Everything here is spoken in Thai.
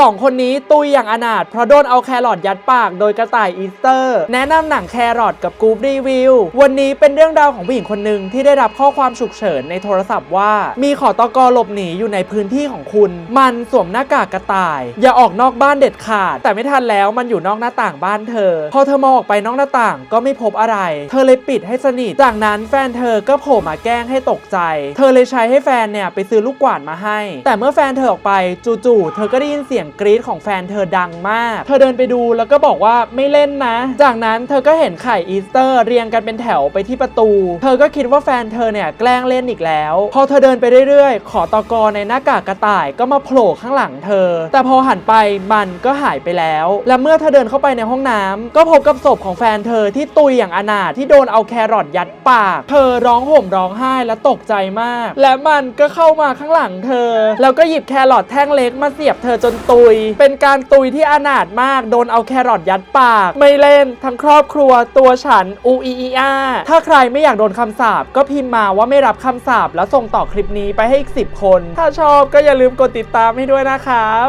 สองคนนี้ตุยอย่างอนาถเพราะโดนเอาแครอทยัดปากโดยกระต่ายอีสเตอร์ แนะนำหนังแครอทกับกู๊ปรีวิว วันนี้เป็นเรื่องราวของผู้หญิงคนหนึ่งที่ได้รับข้อความฉุกเฉินในโทรศัพท์ว่า มีขอตกหลบหนีอยู่ในพื้นที่ของคุณ มันสวมหน้ากากกระต่าย อย่าออกนอกบ้านเด็ดขาด แต่ไม่ทันแล้วมันอยู่นอกหน้าต่างบ้านเธอ พอเธอมองออกไปนอกหน้าต่างก็ไม่พบอะไร เธอเลยปิดให้สนิทจากนั้นแฟนเธอก็โผล่มาแกล้งให้ตกใจ เธอเลยใช้ให้แฟนเนี่ยไปซื้อลูกกวาดมาให้ แต่เมื่อแฟนเธอออกไปจู่ๆเธอก็ได้ยินเสียงกรี๊ดของแฟนเธอดังมาก เธอเดินไปดูแล้วก็บอกว่าไม่เล่นนะ จากนั้นเธอก็เห็นไข่อีสเตอร์เรียงกันเป็นแถวไปที่ประตู เธอก็คิดว่าแฟนเธอเนี่ยแกล้งเล่นอีกแล้ว พอเธอเดินไปเรื่อยๆ ขอตกในหน้ากากกระต่ายก็มาโผล่ข้างหลังเธอ แต่พอหันไปมันก็หายไปแล้ว และเมื่อเธอเดินเข้าไปในห้องน้ำก็พบกับศพของแฟนเธอที่ตุยอย่างอนาถที่โดนเอาแครอทยัดปาก เธอร้องห่มร้องไห้และตกใจมาก และมันก็เข้ามาข้างหลังเธอ แล้วก็หยิบแครอทแท่งเล็กมาเสียบเธอจนตุย เป็นการตุยที่อนาถมาก โดนเอาแครอทยัดปาก ไม่เล่นทั้งครอบครัวตัวฉันอูอีอีอาถ้าใครไม่อยากโดนคำสาปก็พิมพ์มาว่าไม่รับคำสาปแล้วส่งต่อคลิปนี้ไปให้อีก 10 คน ถ้าชอบก็อย่าลืมกดติดตามให้ด้วยนะครับ